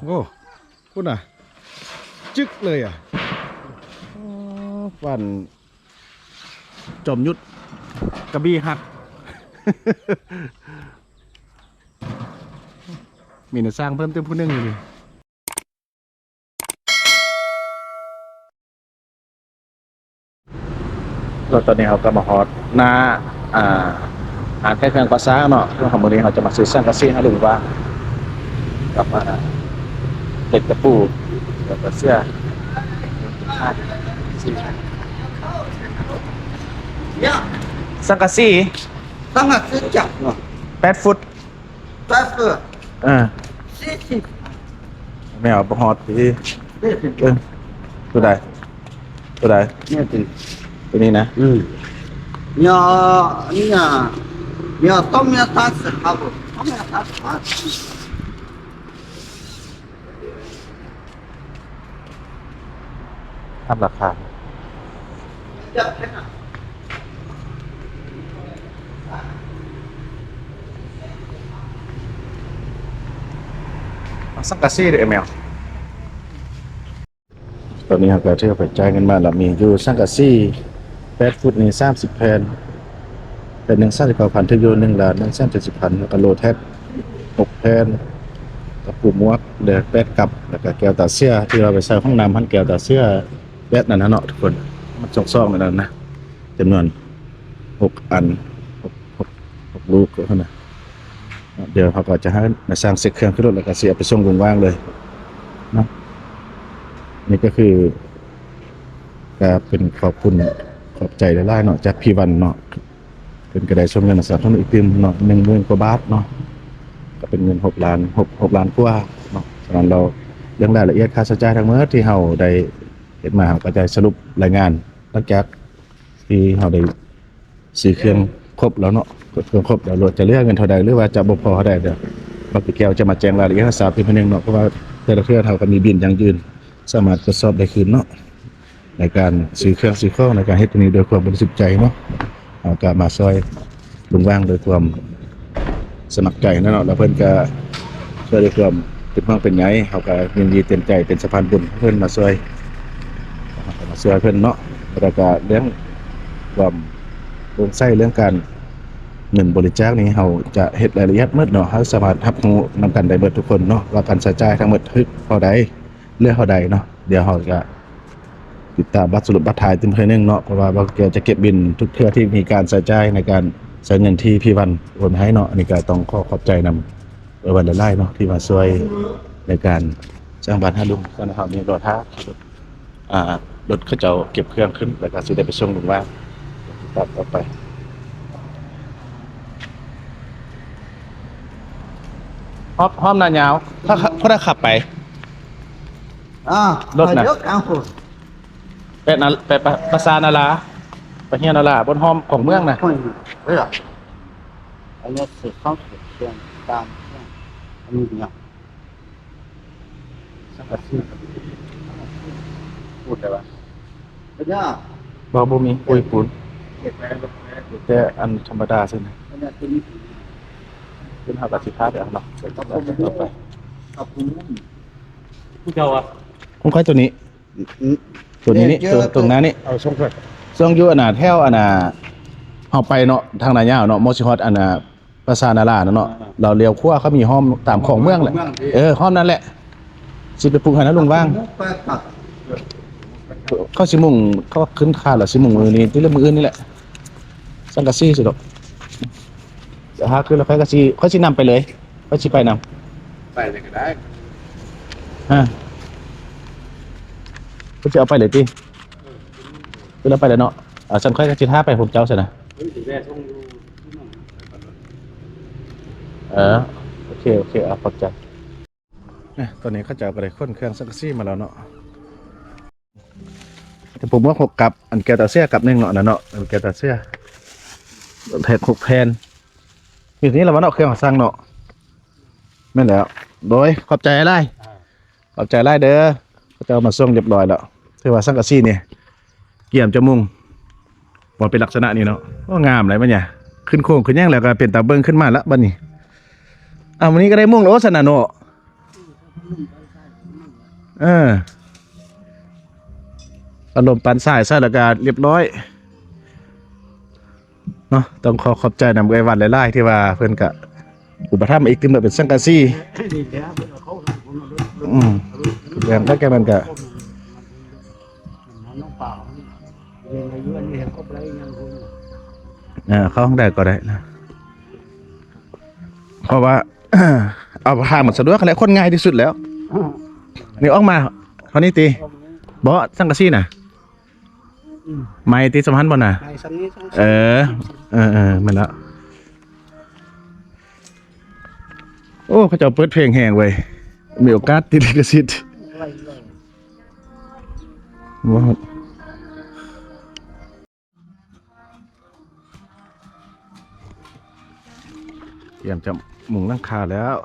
โอ้คุณอะ จึกเลยอะฟันจอมยุทธกระบี่หัก มีหนสร้างเพิ่มเติมผู้นึงอยู่นี่ก็ตอนนี้เราก็มาฮอตหน้าอ่าอ่านแค่เครื่องภาษาเนาะเรื่องของมือนี้เราจะมาซื้อสร้างกระซี่ให้ลุงว่ากลับมา เห็ดกะปูแล้วก็เสื้อคาดสี่สังกะสีตั้งแต่ซื้จับเนาะแปดฟุตแปดฟุตเออสี่สิบไม่เอาประหอดพี่เออตัวใดตัวใดเนี่ยตัวตัวนี้นะอืมเนี่ยเนี่ยเนี่ยต้องมีทัศน์ครับต้องมีทัศน์ำราคาเอาสังกะสีเด้อแมวตอนนี้เราก็เที่ยวไปจ่ายเงินมาแล้วมีอยู่สังกะสีแปดฟุตนี่สามสิบแผ่นเป็นหนึ่งสามสิบเก้าพันถึงอยู่หนึ่งล้านหนึ่งแสนเจ็ดสิบพันแล้วก็โลแท็กหกแผ่นกระปุกมวกเดือแปดกับแล้วก็แก้วตาเสื้อที่เราไปใส่ห้องน้ำพันแก้วตาเสื้อ แปดนั่นนะเนาะทุกคน มันจงซองนั่นนะจำนวนหกอันหกหกหกลูกก็เท่านั้นเดี๋ยวเขาก็จะให้มาสร้างเซ็กเครื่องขึ้นรถแล้วก็เสียไปส่งลุงว่างเลยนะนี่ก็คือก็เป็นขอบคุณขอบใจหลายๆเนาะจากพี่วันเนาะเป็นกระไดชมเงินสนับสนุนอีกพิมเนาะหนึ่งหมื่นกว่าบาทเนาะก็เป็นเงินหกล้านหกหกล้านกว่าเนาะฉะนั้นเราเรื่องรายละเอียดค่าใช้จ่ายทั้งหมดที่เราได้ เห็นมาเราก็จะสรุปรายงานหลังจากที่เราได้ซื้อเครื่องครบแล้วเนาะเครื่องครบแล้วเราจะเลือกเงินเท่าใดหรือว่าจะบ่พอเท่าใดเดี๋ยวบักแก้วจะมาแจ้งรายละเอียดให้ทราบเพียงเพียงหนึ่งเนาะเพราะว่าแต่ละเครื่องเราก็มีบินอย่างยืน สามารถตรวจสอบได้คืนเนาะในการซื้อเครื่องซื้อข้องในการเฮ็ดตัวนี้โดยความบริสุทธิ์ใจเนาะเอาก็มาซอยลุงว่างโดยความสมัครใจนั่นเนาะแล้วเพิ่นก็ช่วยด้วยความเป็นห้องเป็นไงเขาก็ยินดีเต็มใจเป็นสะพานบุญเพิ่นมาช่วย ส่วยเพิ่นเนาะแล้วก็เรื่องความโปร่งใสเรื่องการเงินบริจาคนี้เราจะเฮ็ดรายละเอียดหมดเนาะเราสามารถรับรู้นำกันได้เบิดทุกคนเนาะว่าการใช้จ่ายทั้งหมดคือเท่าใดเรื่องเท่าใดเนาะเดี๋ยวเราจะติดตามบัตรสรุปบัตรถ่ายต็มเทื่อนึงเนาะเพราะว่าเราจะเก็บบินทุกเทื่อที่มีการใช้จ่ายในการใช้เงินที่พี่วันโอนให้เนาะอันนี้ก็ต้องขอขอบใจนำเออวันละไล่เนาะที่มาช่วยในการสร้างบ้านให้ลุงก็นะครับนี่รถท้าอ่า รถเขาจะเก็บเครื่องขึ้นแล้วก็สิได้ไปช่วงหนึ่งว่าตัดออกไปฮอมฮอมนานยาว ถ้าพถ้าขับไป อ่ารถน่ะ เอาไปนะไปปะปราสานาลาไปเฮียนาลาบนห้องของเมืองน่ะ คนเหรออันนี้สืบข้องสืบเชียงตามเชียงอันนี้เนี่ยสังกัดพูดได้ปะ บ่บ่มีปุ้ยปูนแต่อันธรรมดาซื่อนะเป็นหาบสิพาเดี๋ยวเนาะต่อไปผู้เจ้าอะคงค่อยตัวนี้ ตัวนี้นี่ตัวรงนั้นนี่เอาส่งไปส่งอยู่อันน่แถวอนน่ะเฮาไปเนาะทางไหน้ายาวเนาะมอสิฮอดอันน่ปราสานาราเนาะเราเลี้ยวขั้วเขามีห้อมตามของเมืองแหละ เออห้อมนั่นแหละสิไปปลูกให้นะลุงว่าง เข้าสิมุ่งเขาขึ้นคาแล้วสิมุ่งมือนี้ที่เรื่องมืออื่นนี่แหละสังกะสีสิดอกเดี๋ยวหาขึ้นแล้วค่อยก็สิค่อยสินำไปเลยค่อยสิไปนำไปเลยก็ได้ฮะก็จะเอาไปเลยติคือเราไปแล้วเนาะอ่าฉันค่อยจิท่าไปผมเจ้าสินะเฮ้ยถึงแม่ส่งดูเออโอเคโอเคอะขอบใจเนี่ยตอนนี้เขาจะเอาไปค้นเครื่องสังกะซี่มาแล้วเนาะ แต่ผมว่าหกกับอันแกตาเสียกับหนึ่งเนาะนะเนาะอันแกตาเสียแผ่นหกแผนอยู่ที่นี่เราว่าเนาะเครื่องสร้างเนาะแม่แล้ว โดยขอบใจไรขอบใจไรเด้อเขาจะเอามาส่งเรียบร้อยแล้วถือว่าสังกะซี่เนี่ยเกี่ยมจมุงบอเป็นลักษณะนี้เนาะก็งามเลยมันเนี่ยขึ้นโค้งขึ้นแย่งแล้วก็เป็นตาเบิ้งขึ้นมาละบัดนี้อ้าวันนี้ก็ได้มุ่งแล้วสนะโนเออ อารมณ์ปันสายซะแล้วก็เรียบร้อยเนาะต้องขอขอบใจนำไว้วันหลายๆที่ว่าเพิ่อนก็อุปถัมภ์อีกที่มาเป็นสังกะสีนี่แหละเขาคนละรถอืมเรื่งก็แกมันก็น้องเปล่าเรียนอายุอันนี้เห็นก็ไปยังคนเข้าห้องได้ก็ได้นะเพราะว่าเอาทางมันสะดวกและคนง่ายที่สุดแล้วนี่ออกมาเขานี่ตีบ่สังกะสีน่ะ ไม่ตีสำคัญบ่น่ะในสันนี้ต้องเออ เออเออมันละโอ้เขาเจะเปิดเพลงแหงเว้ยมีโอกาสติดลิขสิทธิ์ไล่เลยว้าวเตรียมจะหมุงหลังคาแล้ว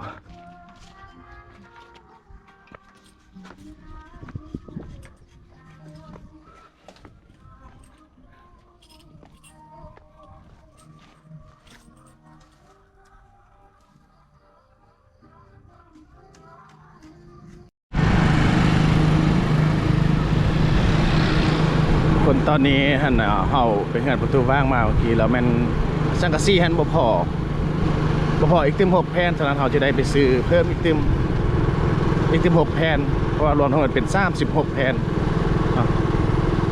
ันเฮาไปงานประตูว่างมาเมื่อกี้แล้วมันสังกะสีฮันบ่พอบ่พออีกติม6แผ่นฉะนั้นเฮาจะได้ไปซื้อเพิ่มอีกติมอีกติม6แผ่นเพราะว่ารวมทั้งหมดเป็น36แผ่นเนาะ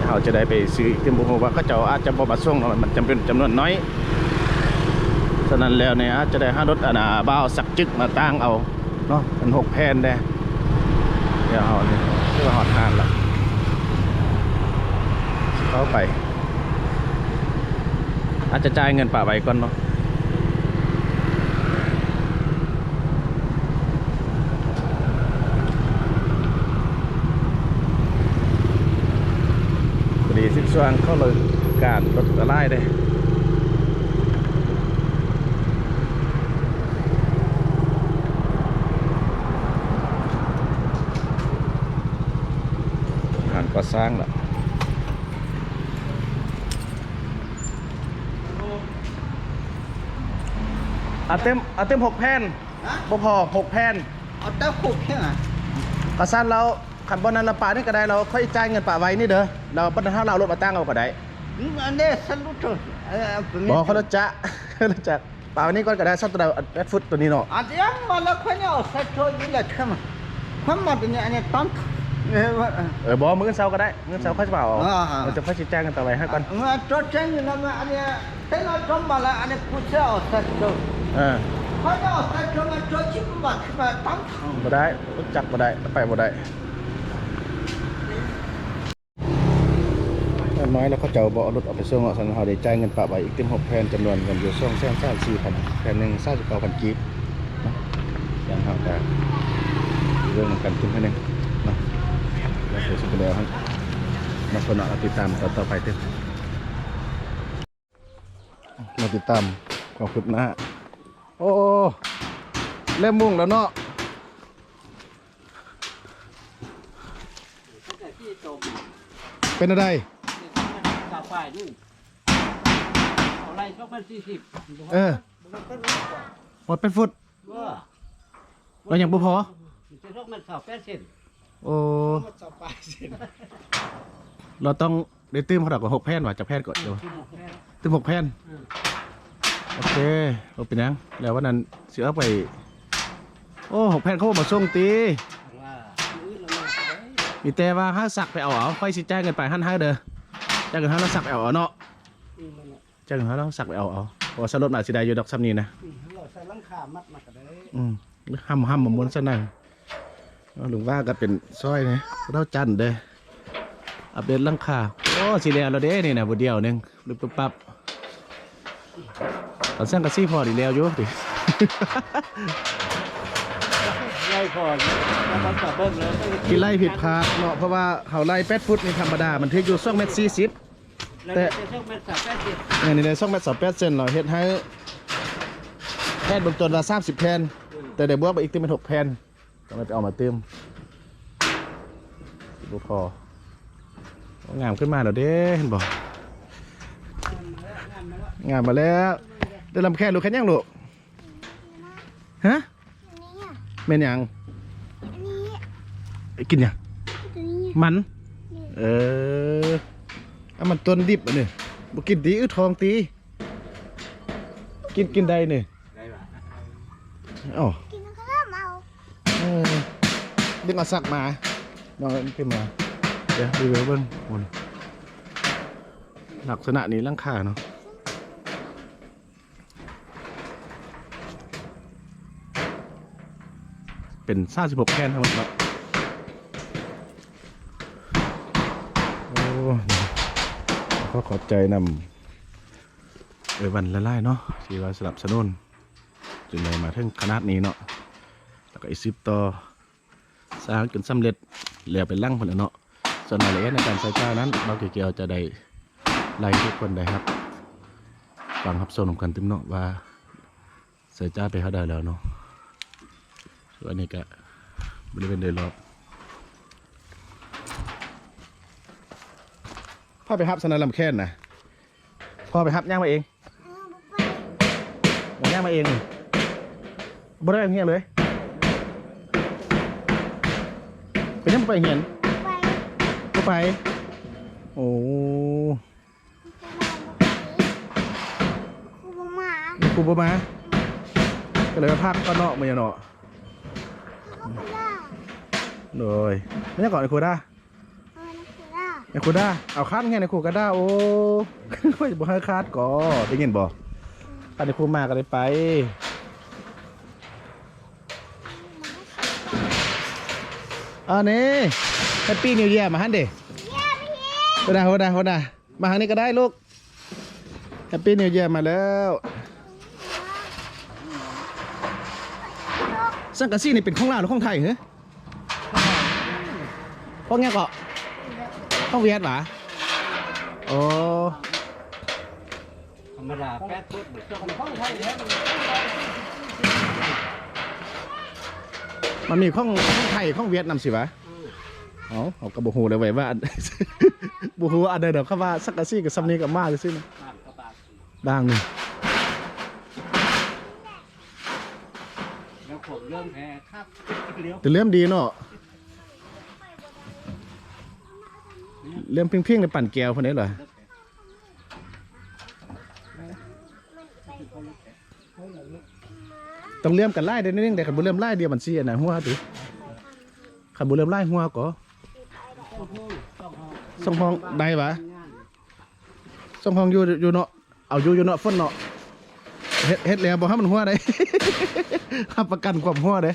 เฮาจะได้ไปซื้ออีกติมบ่ว่าเขาเจ้าอาจจะบ่มาส่งเนมันจำเป็นจำนวนน้อยฉะนั้นแล้วเนี่ยอาจจะได้หารถอันน่ะบ่าวสักจึกมาตั้งเอาเนาะเป็น6แผ่นได้เดี๋ยวเฮาเนี่ยคือว่าฮอดทานแล้วเข้าไป อาจจะจ่ายเงินป่าไว้ก่อนเนาะพอดีสิ้นช่วงเข้าเลยการรถละลายเลยผ่านก่อสร้างแล้ว อาเต็มอาเต็มหกแผ่นบ่พอหกแผ่นเอาแต่ขุกแค่ไหนกระสั้นเราขันบอลนั้นเราป่านี่ก็ได้เราค่อยจ่ายเงินป่าไว้นี่เด้อเราปัญหาเราเอารถมาตั้งเอาก็ได้อันนี้สรุปตัวเออเป็นบอกเขาเราจะเขาเราจะป่าไว้นี่ก่อนก็ได้สักตัวเดียวแอดฟุตตัวนี้เนาะอันนี้มาแล้วคนเนี่ยใส่ตัวนี้แหละเข้ามาความมาเป็นอันนี้ตั้งเออว่าเออบอกมื้อเช้าก็ได้มื้อเช้าค่อยจะเปล่าเอาอ่าๆเราจะค่อยชี้แจงกันต่อไปให้ก่อนมาตัวเจนนะมาอันนี้แต่เราจมมาแล้วอันนี้ผู้เชี่ยวใส่ตัวเออเขาจะใส่ตัวมาตัวชิบมันขึ้นมาตั้งบ่ได้จักบ่ได้ไปบ่ได้อย่างน้อยแล้วเขาจะเอาบาะรถเอาไปส่งสันเขาได้จ่ายเงินป่าไว้อีกเต็มหกแผ่นจำนวนเงินอยู่สองแสนสามสี่พันแผ่นหนึ่งสามสิบเก้าพันกีบเนาะอย่างเขาจะเรื่องกันขึ้นให้หนึ่งนะแล้วเดี๋ยวสุดแล้วครับมาคนเราติดตามต่อต่อไปเถอะมาติดตามความคืบหน้า โอ้เล่มมุ่งแล้วเนาะที่จมเป็นอะไรกาฝ่ายนู่นเอาไรก็เป็นสี่สิบเออหมดเป็นฟุตว่าเรายังบ่พอจะต้องมันสาวแปดเซนโอ้เราต้องได้ตื้มเขาดอกกว่าหกแผ่นว่ะจะแผ่นก่อนเดี๋ยวตื้มหกแผ่น โอเคเราเป็นยังแล้ววันนั้นเสือไป โอ้หกแผ่นเขาบอกมาส่งตีว่าอื้อเราไม่ได้มีแต่ว่าห้าสักไปเอาเอาค่อยสิจ่ายเงินไปหันห้าเด้อจ่ายเงินห้าเราสักไปเอาเอาเนาะอื้อมันน่ะจ่ายเงินห้าเราสักไปเอาเอาเพราะว่าสลดมาสิได้อยู่ดอกซ้ำนี้นะอื้อเราใส่หลังคามัดมาก็ได้อืมห้ำห้ำมาม้วนซะหน่อยเอาหลวงว่าก็เป็นสร้อยนี่เราจันเด้ออัปเดตหลังคาโอ้สิแล้วเราเด้นี่นะบุเดียวหนึงรึบปั๊บ ตอนสร้างกระซี่พอดีแล้วอยู่ดิ ไล่ก่อนแล้วมันจะเบิ่งเลยที่ไล่ผิดพลาดเนาะเพราะว่าเขาไล่แปดฟุตนี่ธรรมดา มันเทกอยู่สองเมตรสี่สิบ แต่จะต้องมันสาวแปดเซนเนี่ยนี่เลยสองเมตรสามแปดเซนเราเฮ็ดให้แพทย์เบนต้นละสามสิบแผ่นแต่เดี๋ยวบวกไปอีกเติมเป็นหกแผ่นต้องไปเอามาเติมบุพองามขึ้นมาแล้วเด้เห็นบอกงามมาแล้ว ได้ลำแค่ลูกแค่ยังลูกฮะอันนี้อะเม่นหยังอันนี้ไอ้กินยังตัวนี้มัน เออเอามันต้นดิบอะเนี่ยบ่กินดีอึดทองตีกินกินได้เนี่ยได้ป่ะอ๋อกินแล้วก็เริ่มเอาเออดึงเอาสักมาน้องเอาขึ้นมาเดี๋ยวดูเบิ้งหมุนลักษณะนี้ลังคาเนาะ เป็น36แคนทั้งหมดเนาะโอ้ขอขอบใจนำเอวันละลายเนาะที่ว่าสนับสนุนจนได้มาถึงขนาดนี้เนาะแล้วก็อีกสิบต่อสร้างจนสำเร็จแล้วเป็นร่างผลแล้วเนาะส่วนรายละเอียดในการใส่เจ้านั้นเราเกี่ยวจะได้ไล่ทุกคนได้ครับฟังครับโซนของกันตึมเนาะว่าใส่เจ้าไปเขาได้แล้วเนาะ อันนี้ก็บริเวณโดยรอบพ่อไปฮับสนามลำแค้นนะพ่อไปฮับย่างมาเองเอาไปมาย่างมาเองนี่บ่ได้เงียบเลยเป็นยังบ่ไปเหียนไปก็ไป โอ้ครูบอกมามีครูบ่มาก็เลยมาพักก็เนาะมาอย่าเนาะเขาก็ได้ โดยไม่ใช่ก่อนไอ้ครูด้าเออนะครูได้ไอ้ครูด้าเอาคัดไงไอ้ครูก็ด้าโอ้ยบ่ให้คัดก่อได้ยินบ่คันไอ้ครูมาก็ได้ไปอันนี้แฮปปี้นิว e ย r มาฮันเดเย้พี่โหดาโหดาโหดามาทางนี้ก็ได้ลูกแฮปปี้นิว e ย r มาแล้ว สังกะสีนี่เป็นของลาวหรือของไทยเหรอของเงี้ยกาะของเวียดหรอโอ้ธรรมดาแปดฟุตเจ้าของไทยแล้วมันมีของของไทยของเวียดนามสิวะอ๋อเอากระบอกหูเลยไว้ว่าบูฮูอันเดิมเดี๋ยวเข้าว่าสักกะสีกับซัมนี่กับมาเลยสินะบ้านบางบาง เริ่มแพ้ครับเลี้ยวแต่เริ่มดีเนาะเริ่มเพียงๆในปั่นแก้วพอนี้เหรอต้องเลื่อมกันไล่ได้นิดนึงแต่ขันบุเลื่อมไล่เดียวมันเสียนะหัวติขันบุเลื่อมไล่หัวก็สองห้องได้ปะสองห้องอยู่อยู่เนาะเอาอยู่อยู่เนาะฝนเนาะ เฮ็ดเฮ็ดแล้วบ่ให้มันหัวได้ขับประกันความหัวได้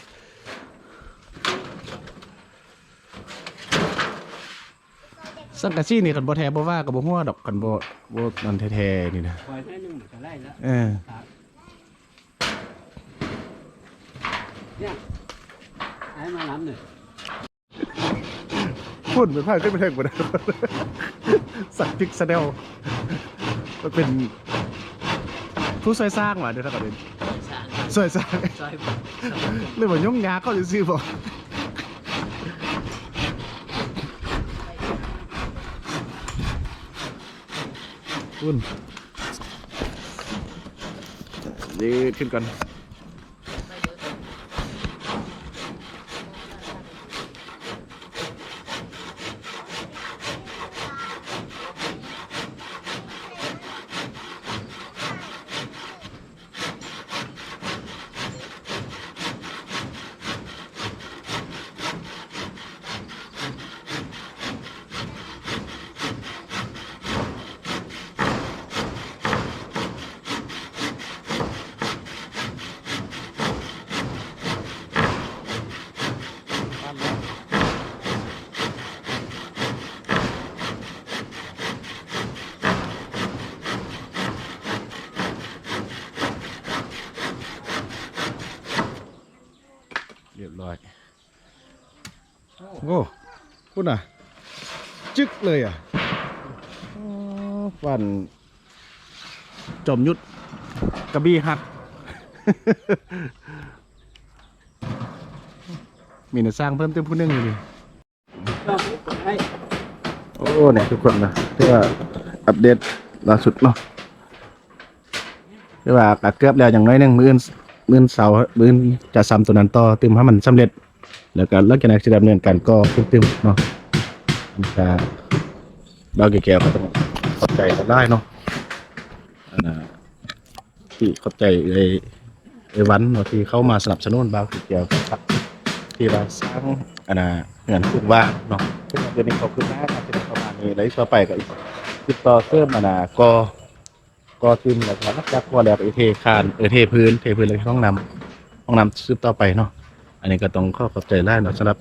สังกะสีนี่กันบ่แท้บ่ว่ากับบ่ฮู้ดอกกันบ่บ่นั่นแท้ๆนี่นะปล่อยให้หนึ่งก็ไล่แล้วเออเนี่ยให้มาน้ำหนึ่งพุ่นไปพาขึ้นไปเทิงบ่ได้สักพิกซะเดวมันเป็น ผู้ช่วยสร้างว่ะเดี๋ยวถ้ากันเป็นช่วยสร้างซอยหรือว่ายุ่งยากเขาซื่อๆบ่พุ่นนี่ขึ้นก่อน คุณอะ จึกเลยอะอ๋อฟันจอมยุทธกระบี่หัก มีแต่สร้างเพิ่มเติมผู้หนึงเลยดิให้โอ้เนี่ยทุกคนนะที่ว่าอัปเดตล่าสุดเนาะที่ว่ากะเกือบแล้วอย่างน้อยหนึงมืออื่นมืออื่นเสาร์มืออื่นจะซ้ำตัวนั้นต่อเติมให้มันสำเร็จ แล้วก็ลักษณะที่ดำเนินการก็ตึมๆเนาะจะบาแก่ๆก็ต้องเข้าใจกันได้เนาะอันน่ะที่เข้าใจไอ้ไอ้วันเนาะที่เข้ามาสนับสนุนบางแก่ๆครับที่ว่าสร้างอันน่ะเงินทุกว่างเนาะซึ่เดือนนี้เขาขึ้นหน้าการจะได้ประมาณนี้แล้วต่อไปก็อีกติดต่อเพิ่มอันน่ะก็ก็ซึมแล้วก็นักจักว่าแล้วก็อีเทคานเออเทพื้นเทพื้นแล้วห้องน้ำห้องน้ำซึมต่อไปเนาะ อันนี้ก็ต้องขอขอบใจหลายเนาะสำหรับ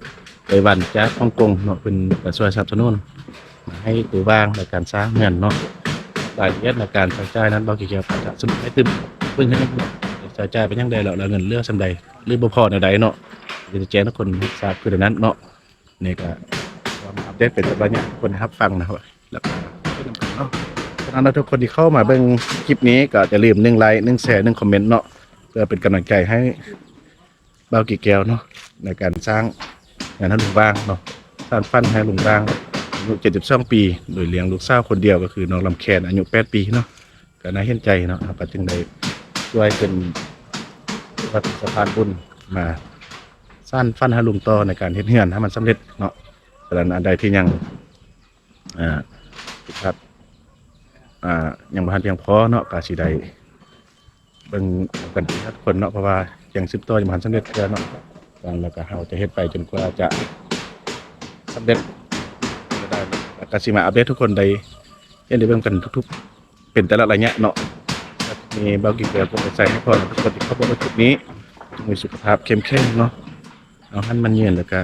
ไต้หวันจากฮ่องกงเนาะเป็นการช่วยสนับสนุนมาให้ตัวว่างในการสร้างเงินเนาะรายละเอียดในการใช้จ่ายนั้นเราเกี่ยวกับจะสนุนให้ตึมเพิ่งให้ใช้จ่ายเป็นยังไงแล้วแล้วเงินเลือกสำใดหรือบ่พอในใดเนาะจะแจ้งทุกคนทราบคือในนั้นเนาะนี่ก็ความอัปเดตเป็นระยะคนนะครับฟังนะครับแล้วก็ช่วยกันเนาะฉะนั้นทุกคนที่เข้ามาเบิ่งคลิปนี้ก็จะลืมหนึ่งไลค์หนึ่งแชร์หนึ่งคอมเมนต์เนาะเพื่อเป็นกำลังใจให้ เบากี่แก้วเนาะในการสร้างงานให้ลุงบ้างเนาะสร้างฟันให้ลุงบ้างอายุ72ปี โดยเลี้ยงลูกสาวคนเดียวก็คือน้องลำแคนอายุ8ปีเนาะก็น่าเห็นใจเนาะครับก็จึงได้ช่วยเป็นวัดสะพานบุญมาสร้างฟันให้ลุงต่อในการเฮ็ดเฮือนให้มันสำเร็จเนาะฉะนั้นอันใดที่ยังอ่าผิดพลาดอ่ายังบ่ทันเพียงพอเนาะก็สิได้เบิ่งกันทุกคนเนาะเพราะว่า ยังสิบตัวยังบ่ทันสำเร็จเทื่อเนาะแล้วก็เฮาจะเฮ็ดไปจนกว่าจะสำเร็จจะได้แล้วก็สิมาอัปเดตทุกคนได้เห็นได้เบิ่งกันทุกๆ เป็นแต่ละระยะเนาะมีเบากี่เกลือผมใส่ให้พอทุกคนที่เข้ามาจุดนี้มีสุขภาพเข้มแข็งเนาะเอาหันมันเยือนแล้วก็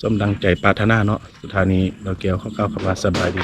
สมดังใจปรารถนาเนาะสุดท้ายนี้เราเกี่ยวเข้าเก้าคำว่าสบายดี